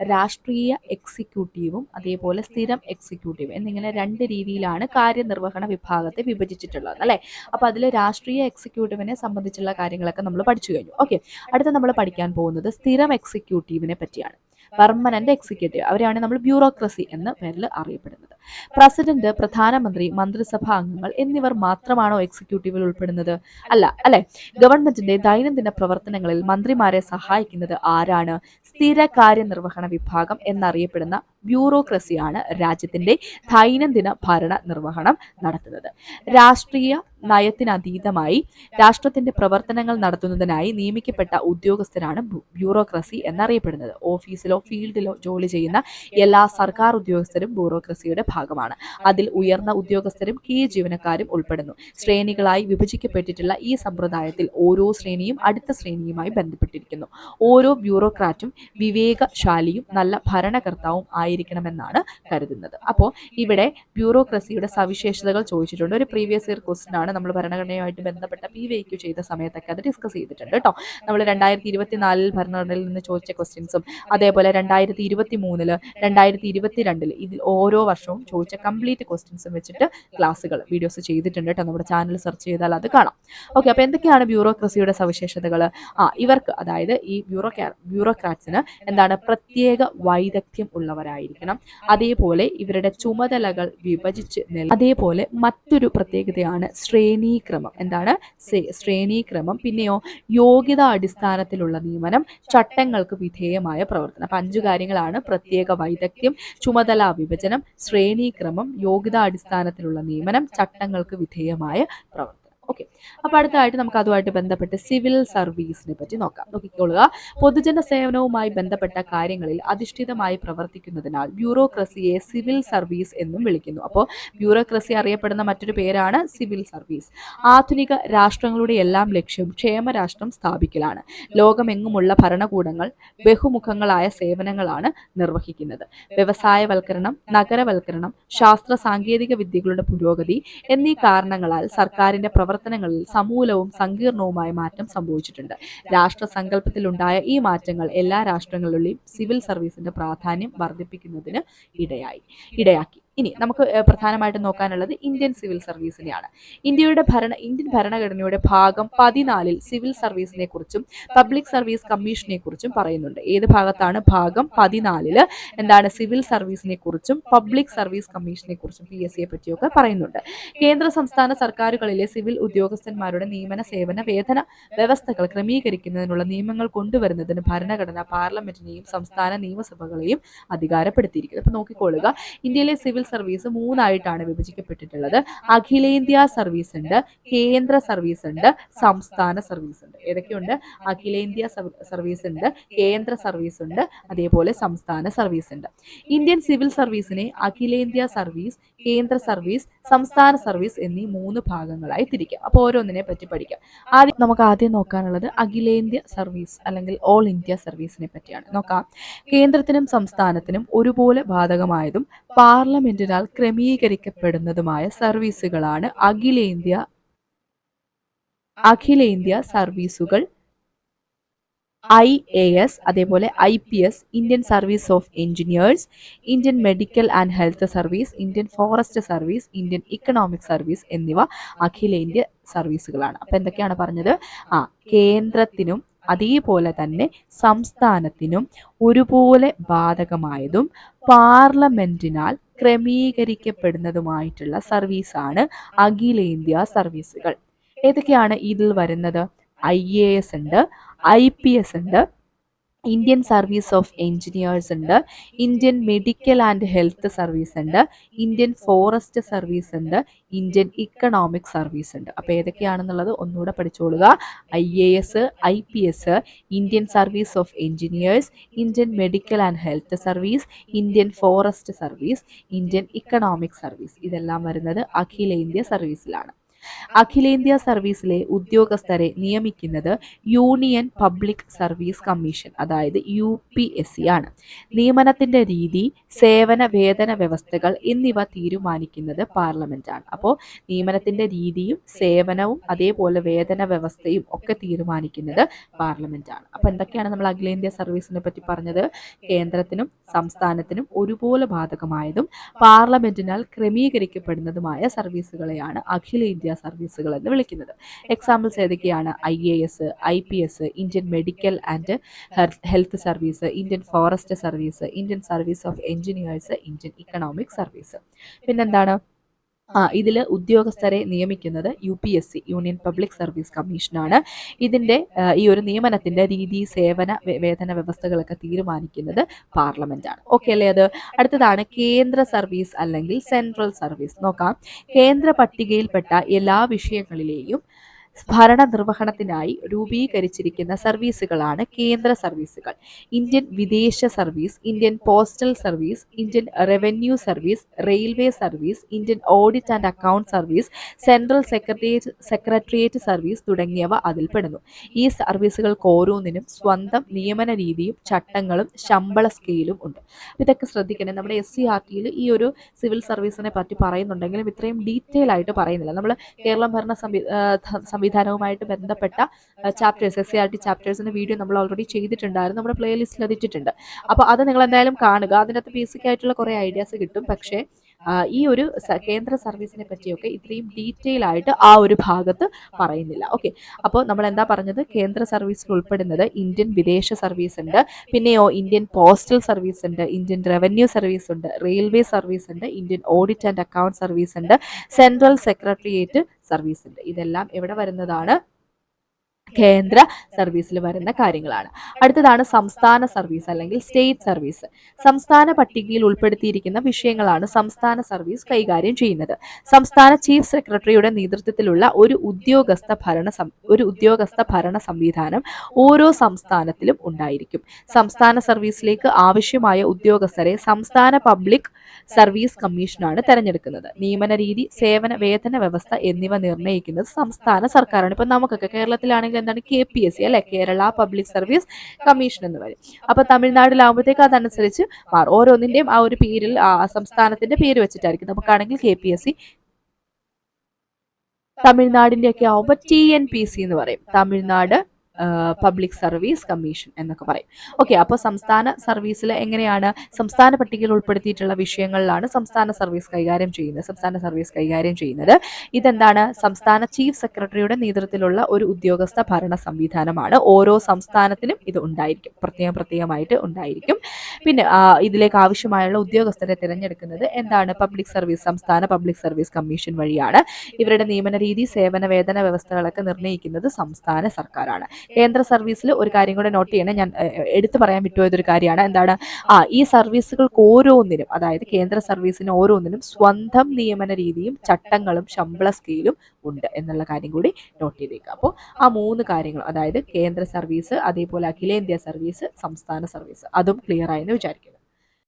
രാഷ്ട്രീയ എക്സിക്യൂട്ടീവും അതേപോലെ സ്ഥിരം എക്സിക്യൂട്ടീവ് എന്നിങ്ങനെ രണ്ട് രീതിയിലാണ് കാര്യനിർവഹണ വിഭാഗത്തെ വിഭജിച്ചിട്ടുള്ളത് അല്ലേ? അപ്പോൾ അതിൽ രാഷ്ട്രീയ എക്സിക്യൂട്ടീവിനെ സംബന്ധിച്ചുള്ള കാര്യങ്ങളൊക്കെ നമ്മൾ പഠിച്ചു കഴിഞ്ഞു. ഓക്കെ. അടുത്ത നമ്മൾ പഠിക്കാൻ പോകുന്നത് സ്ഥിരം എക്സിക്യൂട്ടീവിനെ പറ്റിയാണ്. പെർമനന്റ് എക്സിക്യൂട്ടീവ് അവരെയാണ് നമ്മൾ ബ്യൂറോക്രസി എന്ന പേരിൽ അറിയപ്പെടുന്നത്. പ്രസിഡന്റ് പ്രധാനമന്ത്രി മന്ത്രിസഭാ അംഗങ്ങൾ എന്നിവർ മാത്രമാണോ എക്സിക്യൂട്ടീവിൽ ഉൾപ്പെടുന്നത്? അല്ല അല്ലെ? ഗവൺമെന്റിന്റെ ദൈനംദിന പ്രവർത്തനങ്ങളിൽ മന്ത്രിമാരെ സഹായിക്കുന്നത് ആരാണ്? സ്ഥിര കാര്യനിർവഹണ വിഭാഗം എന്നറിയപ്പെടുന്ന ബ്യൂറോക്രസിയാണ് രാജ്യത്തിന്റെ ദൈനംദിന ഭരണ നിർവഹണം നടത്തുന്നത്. രാഷ്ട്രീയ നയത്തിനതീതമായി രാഷ്ട്രത്തിന്റെ പ്രവർത്തനങ്ങൾ നടത്തുന്നതിനായി നിയമിക്കപ്പെട്ട ഉദ്യോഗസ്ഥരാണ് ബ്യൂറോക്രസി എന്നറിയപ്പെടുന്നത്. ഓഫീസിലോ ഫീൽഡിലോ ജോലി ചെയ്യുന്ന എല്ലാ സർക്കാർ ഉദ്യോഗസ്ഥരും ബ്യൂറോക്രസിയുടെ ഭാഗമാണ്. അതിൽ ഉയർന്ന ഉദ്യോഗസ്ഥരും കീഴ് ജീവനക്കാരും ഉൾപ്പെടുന്നു. ശ്രേണികളായി വിഭജിക്കപ്പെട്ടിട്ടുള്ള ഈ സമ്പ്രദായത്തിൽ ഓരോ ശ്രേണിയും അടുത്ത ശ്രേണിയുമായി ബന്ധപ്പെട്ടിരിക്കുന്നു. ഓരോ ബ്യൂറോക്രാറ്റും വിവേകശാലിയും നല്ല ഭരണകർത്താവും ആയിരിക്കണമെന്നാണ് കരുതുന്നത്. അപ്പോൾ ഇവിടെ ബ്യൂറോക്രസിയുടെ സവിശേഷതകൾ ചോദിച്ചിട്ടുണ്ട്. ഒരു പ്രീവിയസ് ഇയർ ക്വസ്റ്റൻ ആണ്. നമ്മൾ ഭരണഘടനയുമായിട്ട് ബന്ധപ്പെട്ട പി വൈക്ക് ചെയ്ത സമയത്തൊക്കെ അത് ഡിസ്കസ് ചെയ്തിട്ടുണ്ട് കേട്ടോ. നമ്മൾ രണ്ടായിരത്തി ഇരുപത്തിനാലിൽ ഭരണഘടനയിൽ നിന്ന് ചോദിച്ച ക്വസ്റ്റ്യൻസും അതേപോലെ രണ്ടായിരത്തി ഇരുപത്തി മൂന്നിൽ രണ്ടായിരത്തി ഇരുപത്തിരണ്ടിൽ ഇതിൽ ഓരോ വർഷവും ചോദിച്ച കംപ്ലീറ്റ് ക്വസ്റ്റ്യൻസും വെച്ചിട്ട് ക്ലാസ്സുകൾ വീഡിയോസ് ചെയ്തിട്ടുണ്ട് കേട്ടോ. നമ്മുടെ ചാനൽ സെർച്ച് ചെയ്താൽ അത് കാണാം. ഓക്കെ അപ്പോൾ എന്തൊക്കെയാണ് ബ്യൂറോക്രസിയുടെ സവിശേഷതകൾ? ആ ഇവർക്ക് അതായത് ഈ ബ്യൂറോ ബ്യൂറോക്രാറ്റ്സിന് എന്താണ് പ്രത്യേക വൈദഗ്ധ്യം ഉള്ളവരായിരിക്കണം അതേപോലെ ഇവരുടെ ചുമതലകൾ വിഭജിച്ച് അതേപോലെ മറ്റൊരു പ്രത്യേകതയാണ് ശ്രേണീക്രമം. എന്താണ്? ശ്രേണീക്രമം. പിന്നെയോ യോഗ്യത അടിസ്ഥാനത്തിലുള്ള നിയമനം ചട്ടങ്ങൾക്ക് വിധേയമായ പ്രവർത്തനം. അപ്പൊ അഞ്ചു കാര്യങ്ങളാണ്. പ്രത്യേക വൈദഗ്ധ്യം ചുമതല വിഭജനം ശ്രേണീക്രമം യോഗ്യത അടിസ്ഥാനത്തിലുള്ള നിയമനം ചട്ടങ്ങൾക്ക് വിധേയമായ പ്രവർത്തനം. ഓക്കെ അപ്പോൾ അടുത്തതായിട്ട് നമുക്ക് അതുമായിട്ട് ബന്ധപ്പെട്ട് സിവിൽ സർവീസിനെ പറ്റി നോക്കാം. നോക്കിക്കൊള്ളുക പൊതുജന സേവനവുമായി ബന്ധപ്പെട്ട കാര്യങ്ങളിൽ അധിഷ്ഠിതമായി പ്രവർത്തിക്കുന്നതിനാൽ ബ്യൂറോക്രസിയെ സിവിൽ സർവീസ് എന്നും വിളിക്കുന്നു. അപ്പോൾ ബ്യൂറോക്രസി അറിയപ്പെടുന്ന മറ്റൊരു പേരാണ് സിവിൽ സർവീസ് ആധുനിക രാഷ്ട്രങ്ങളുടെ എല്ലാം ലക്ഷ്യം ക്ഷേമരാഷ്ട്രം സ്ഥാപിക്കലാണ്. ലോകമെങ്ങുമുള്ള ഭരണകൂടങ്ങൾ ബഹുമുഖങ്ങളായ സേവനങ്ങളാണ് നിർവഹിക്കുന്നത്. വ്യവസായവൽക്കരണം നഗരവൽക്കരണം ശാസ്ത്ര സാങ്കേതിക വിദ്യകളുടെ പുരോഗതി എന്നീ കാരണങ്ങളാൽ സർക്കാരിന്റെ പ്രവർത്തനങ്ങളിൽ സമൂലവും സങ്കീർണവുമായ മാറ്റം സംഭവിച്ചിട്ടുണ്ട്. രാഷ്ട്രസങ്കല്പത്തിലുണ്ടായ ഈ മാറ്റങ്ങൾ എല്ലാ രാഷ്ട്രങ്ങളിലെയും സിവിൽ സർവീസിന്റെ പ്രാധാന്യം വർദ്ധിപ്പിക്കുന്നതിന് ഇടയായി. ഇടയാക്കി. ഇനി നമുക്ക് പ്രധാനമായിട്ട് നോക്കാനുള്ളത് ഇന്ത്യൻ സിവിൽ സർവീസിനെയാണ്. ഇന്ത്യയുടെ ഭരണ ഇന്ത്യൻ ഭരണഘടനയുടെ ഭാഗം പതിനാലിൽ സിവിൽ സർവീസിനെ കുറിച്ചും പബ്ലിക് സർവീസ് കമ്മീഷനെ കുറിച്ചും പറയുന്നുണ്ട്. ഏത് ഭാഗത്താണ്? ഭാഗം പതിനാലിൽ എന്താണ് സിവിൽ സർവീസിനെ കുറിച്ചും പബ്ലിക് സർവീസ് കമ്മീഷനെ കുറിച്ചും പി എസ് സിയെ പറ്റിയൊക്കെ പറയുന്നുണ്ട്. കേന്ദ്ര സംസ്ഥാന സർക്കാരുകളിലെ സിവിൽ ഉദ്യോഗസ്ഥന്മാരുടെ നിയമന സേവന വേതന വ്യവസ്ഥകൾ ക്രമീകരിക്കുന്നതിനുള്ള നിയമങ്ങൾ കൊണ്ടുവരുന്നതിന് ഭരണഘടന പാർലമെന്റിനെയും സംസ്ഥാന നിയമസഭകളെയും അധികാരപ്പെടുത്തിയിരിക്കുന്നു. അപ്പൊ നോക്കിക്കൊള്ളുക. ഇന്ത്യയിലെ സിവിൽ സർവീസ് മൂന്നായിട്ടാണ് വിഭജിക്കപ്പെട്ടിട്ടുള്ളത്. അഖിലേന്ത്യാ സർവീസ് ഉണ്ട് കേന്ദ്ര സർവീസ് ഉണ്ട് സംസ്ഥാന സർവീസ് ഉണ്ട്. ഏതൊക്കെയുണ്ട്? അഖിലേന്ത്യാ സർവീസ് ഉണ്ട് കേന്ദ്ര സർവീസ് ഉണ്ട് അതേപോലെ സംസ്ഥാന സർവീസ് ഉണ്ട്. ഇന്ത്യൻ സിവിൽ സർവീസിനെ അഖിലേന്ത്യാ സർവീസ് കേന്ദ്ര സർവീസ് സംസ്ഥാന സർവീസ് എന്നീ മൂന്ന് ഭാഗങ്ങളായി തിരിക്കാം. അപ്പോൾ ഓരോന്നിനെ പറ്റി പഠിക്കാം. ആദ്യം നമുക്ക് ആദ്യം നോക്കാനുള്ളത് അഖിലേന്ത്യ സർവീസ് അല്ലെങ്കിൽ ഓൾ ഇന്ത്യ സർവീസിനെ പറ്റിയാണ്. നോക്കാം. കേന്ദ്രത്തിനും സംസ്ഥാനത്തിനും ഒരുപോലെ ബാധകമായതും പാർലമെന്റിനാൽ ക്രമീകരിക്കപ്പെടുന്നതുമായ സർവീസുകളാണ് അഖിലേന്ത്യ അഖിലേന്ത്യ സർവീസുകൾ ഐ എ എസ് അതേപോലെ I P S Indian service of engineers Indian medical and health service Indian forest service Indian economic service എന്നിവ അഖിലേന്ത്യ സർവീസുകളാണ്. അപ്പം എന്തൊക്കെയാണ് പറഞ്ഞത്? ആ കേന്ദ്രത്തിനും അതേപോലെ തന്നെ സംസ്ഥാനത്തിനും ഒരുപോലെ ബാധകമായതും പാർലമെന്റിനാൽ ക്രമീകരിക്കപ്പെടുന്നതുമായിട്ടുള്ള സർവീസാണ് അഖിലേന്ത്യാ സർവീസുകൾ. ഏതൊക്കെയാണ് ഇതിൽ വരുന്നത്? ഐ എ എസ് ഉണ്ട് ഐ പി എസ് ഉണ്ട് ഇന്ത്യൻ സർവീസ് ഓഫ് എഞ്ചിനീയേഴ്സ് ഉണ്ട്. Indian medical and health service ഉണ്ട്. ഇന്ത്യൻ ഫോറസ്റ്റ് സർവീസ് ഉണ്ട്. ഇന്ത്യൻ ഇക്കണോമിക് സർവീസ് ഉണ്ട്. അപ്പോൾ ഏതൊക്കെയാണെന്നുള്ളത് ഒന്നുകൂടെ പഠിച്ചോളുക. I A S I P S Indian service of engineers Indian medical and health service Indian forest service Indian economic service ഇതെല്ലാം വരുന്നത് അഖിലേന്ത്യ സർവീസിലാണ് അഖിലേന്ത്യാ സർവീസിലെ ഉദ്യോഗസ്ഥരെ നിയമിക്കുന്നത് യൂണിയൻ പബ്ലിക് സർവീസ് കമ്മീഷൻ അതായത് യു പി എസ് സി ആണ്. നിയമനത്തിന്റെ രീതി സേവന വേതന വ്യവസ്ഥകൾ എന്നിവ തീരുമാനിക്കുന്നത് പാർലമെന്റ് ആണ്. അപ്പോൾ നിയമനത്തിന്റെ രീതിയും സേവനവും അതേപോലെ വേതന വ്യവസ്ഥയും ഒക്കെ തീരുമാനിക്കുന്നത് പാർലമെന്റ് ആണ്. അപ്പൊ എന്തൊക്കെയാണ് നമ്മൾ അഖിലേന്ത്യാ സർവീസിനെ പറ്റി പറഞ്ഞത്? കേന്ദ്രത്തിനും സംസ്ഥാനത്തിനും ഒരുപോലെ ബാധകമായതും പാർലമെന്റിനാൽ ക്രമീകരിക്കപ്പെടുന്നതുമായ സർവീസുകളെയാണ് അഖിലേന്ത്യാ സർവീസുകൾ എന്ന് വിളിക്കുന്നത്. എക്സാമ്പിൾസ് ഏതൊക്കെയാണ്? I A S I P S Indian medical and health service Indian forest service Indian service of engineers Indian economic service പിന്നെന്താണ്? ആ ഇതിൽ ഉദ്യോഗസ്ഥരെ നിയമിക്കുന്നത് U P S C union public service കമ്മീഷനാണ്. ഇതിന്റെ ഈ ഒരു നിയമനത്തിന്റെ രീതി സേവന വേതന വ്യവസ്ഥകളൊക്കെ തീരുമാനിക്കുന്നത് പാർലമെന്റാണ് ഓക്കെ അല്ലേ അത്? അടുത്തതാണ് കേന്ദ്ര സർവീസ് അല്ലെങ്കിൽ സെൻട്രൽ സർവീസ്. നോക്കാം. കേന്ദ്ര പട്ടികയിൽപ്പെട്ട എല്ലാ വിഷയങ്ങളിലെയും ഭരണ നിർവഹണത്തിനായി രൂപീകരിച്ചിരിക്കുന്ന സർവീസുകളാണ് കേന്ദ്ര സർവീസുകൾ. ഇന്ത്യൻ വിദേശ service Indian postal service Indian revenue service railway service Indian audit and account service central secretariat secretariat service തുടങ്ങിയവ അതിൽപ്പെടുന്നു. ഈ സർവീസുകൾക്ക് ഓരോന്നിനും സ്വന്തം നിയമന രീതിയും ചട്ടങ്ങളും ശമ്പള സ്കെയിലും ഉണ്ട്. ഇതൊക്കെ ശ്രദ്ധിക്കണം. നമ്മുടെ എസ് സി ആർ ടിയിൽ ഈ ഒരു സിവിൽ സർവീസിനെ പറ്റി പറയുന്നുണ്ടെങ്കിലും ഇത്രയും ഡീറ്റെയിൽ ആയിട്ട് പറയുന്നില്ല. നമ്മൾ കേരളം ഭരണ സംവി സംവിധാനവുമായിട്ട് ബന്ധപ്പെട്ട chapters S C R T ചാപ്റ്റേഴ്സിന്റെ video നമ്മൾ ഓൾറെഡി ചെയ്തിട്ടുണ്ടായിരുന്നു നമ്മുടെ പ്ലേലിസ്റ്റിൽ അത് ഇട്ടിട്ടുണ്ട് അപ്പോൾ അത് നിങ്ങൾ എന്തായാലും കാണുക. അതിനകത്ത് ബേസിക് ആയിട്ടുള്ള കുറേ ഐഡിയാസ് കിട്ടും. പക്ഷേ ഈ ഒരു കേന്ദ്ര സർവീസിനെ പറ്റിയൊക്കെ ഇത്രയും ഡീറ്റെയിൽ ആയിട്ട് ആ ഒരു ഭാഗത്ത് പറയുന്നില്ല. ഓക്കെ അപ്പോൾ നമ്മൾ എന്താ പറഞ്ഞത്? കേന്ദ്ര സർവീസിൽ ഉൾപ്പെടുന്നത് ഇന്ത്യൻ വിദേശ സർവീസ് ഉണ്ട്. പിന്നെയോ ഇന്ത്യൻ പോസ്റ്റൽ സർവീസ് ഉണ്ട് ഇന്ത്യൻ റവന്യൂ സർവീസ് ഉണ്ട് റെയിൽവേ സർവീസ് ഉണ്ട് Indian audit and account service ഉണ്ട് സെൻട്രൽ സെക്രട്ടേറിയറ്റ് സർവീസ് ഉണ്ട് ഇതെല്ലാം എവിടെ വരുന്നതാണ്? കേന്ദ്ര സർവീസിൽ വരുന്ന കാര്യങ്ങളാണ്. അടുത്തതാണ് സംസ്ഥാന സർവീസ് അല്ലെങ്കിൽ സ്റ്റേറ്റ് സർവീസ്. സംസ്ഥാന പട്ടികയിൽ ഉൾപ്പെടുത്തിയിരിക്കുന്ന വിഷയങ്ങളാണ് സംസ്ഥാന സർവീസ് കൈകാര്യം ചെയ്യുന്നത്. സംസ്ഥാന ചീഫ് സെക്രട്ടറിയുടെ നേതൃത്വത്തിലുള്ള ഒരു ഉദ്യോഗസ്ഥ ഭരണ ഒരു ഉദ്യോഗസ്ഥ ഭരണ സംവിധാനം ഓരോ സംസ്ഥാനത്തിലും ഉണ്ടായിരിക്കും. സംസ്ഥാന സർവീസിലേക്ക് ആവശ്യമായ ഉദ്യോഗസ്ഥരെ സംസ്ഥാന പബ്ലിക് സർവീസ് കമ്മീഷനാണ് തെരഞ്ഞെടുക്കുന്നത്. നിയമന രീതി സേവന വേതന വ്യവസ്ഥ എന്നിവ നിർണയിക്കുന്നത് സംസ്ഥാന സർക്കാരാണ്. ഇപ്പൊ നമുക്കൊക്കെ കേരളത്തിലാണെങ്കിൽ എന്താണ് കെ പി എസ് സി അല്ലെ? കേരള പബ്ലിക് സർവീസ് കമ്മീഷൻ എന്ന് പറയും. അപ്പൊ തമിഴ്നാട്ടിലാകുമ്പോഴത്തേക്ക് അതനുസരിച്ച് മാറും. ഓരോന്നിന്റെയും ആ ഒരു പേരിൽ സംസ്ഥാനത്തിന്റെ പേര് വെച്ചിട്ടായിരിക്കും. നമുക്കാണെങ്കിൽ കെ പി എസ് സി തമിഴ്നാടിന്റെ ഒക്കെ ആവുമ്പോൾ ടി എൻ പി സി എന്ന് പറയും. തമിഴ്നാട് പബ്ലിക് സർവീസ് കമ്മീഷൻ എന്നൊക്കെ പറയും. ഓക്കെ അപ്പോൾ സംസ്ഥാന സർവീസിൽ എങ്ങനെയാണ്? സംസ്ഥാന പട്ടികയിൽ ഉൾപ്പെടുത്തിയിട്ടുള്ള വിഷയങ്ങളിലാണ് സംസ്ഥാന സർവീസ് കൈകാര്യം ചെയ്യുന്നത്. സംസ്ഥാന സർവീസ് കൈകാര്യം ചെയ്യുന്നത് ഇതെന്താണ്? സംസ്ഥാന ചീഫ് സെക്രട്ടറിയുടെ നേതൃത്വത്തിലുള്ള ഒരു ഉദ്യോഗസ്ഥ ഭരണ സംവിധാനമാണ്. ഓരോ സംസ്ഥാനത്തിനും ഇത് ഉണ്ടായിരിക്കും. പ്രത്യേകം പ്രത്യേകമായിട്ട് ഉണ്ടായിരിക്കും. പിന്നെ ഇതിലേക്ക് ആവശ്യമായുള്ള ഉദ്യോഗസ്ഥരെ തിരഞ്ഞെടുക്കുന്നത് എന്താണ്? പബ്ലിക് സർവീസ് സംസ്ഥാന പബ്ലിക് സർവീസ് കമ്മീഷൻ വഴിയാണ്. ഇവരുടെ നിയമന രീതി സേവന വേതന വ്യവസ്ഥകളൊക്കെ നിർണയിക്കുന്നത് സംസ്ഥാന സർക്കാരാണ്. കേന്ദ്ര സർവീസിൽ ഒരു കാര്യം കൂടെ നോട്ട് ചെയ്യണം. ഞാൻ എടുത്തു പറയാൻ വിട്ടുപോയതൊരു കാര്യമാണ്. എന്താണ്? ആ ഈ സർവീസുകൾക്ക് ഓരോന്നിനും അതായത് കേന്ദ്ര സർവീസിന് ഓരോന്നിനും സ്വന്തം നിയമന രീതിയും ചട്ടങ്ങളും ശമ്പള സ്കെയിലും ഉണ്ട് എന്നുള്ള കാര്യം കൂടി നോട്ട് ചെയ്തേക്കുക അപ്പോൾ ആ മൂന്ന് കാര്യങ്ങൾ അതായത് കേന്ദ്ര സർവീസ് അതേപോലെ അഖിലേന്ത്യാ സർവീസ് സംസ്ഥാന സർവീസ് അതും ക്ലിയർ ആയെന്ന് വിചാരിക്കുന്നു.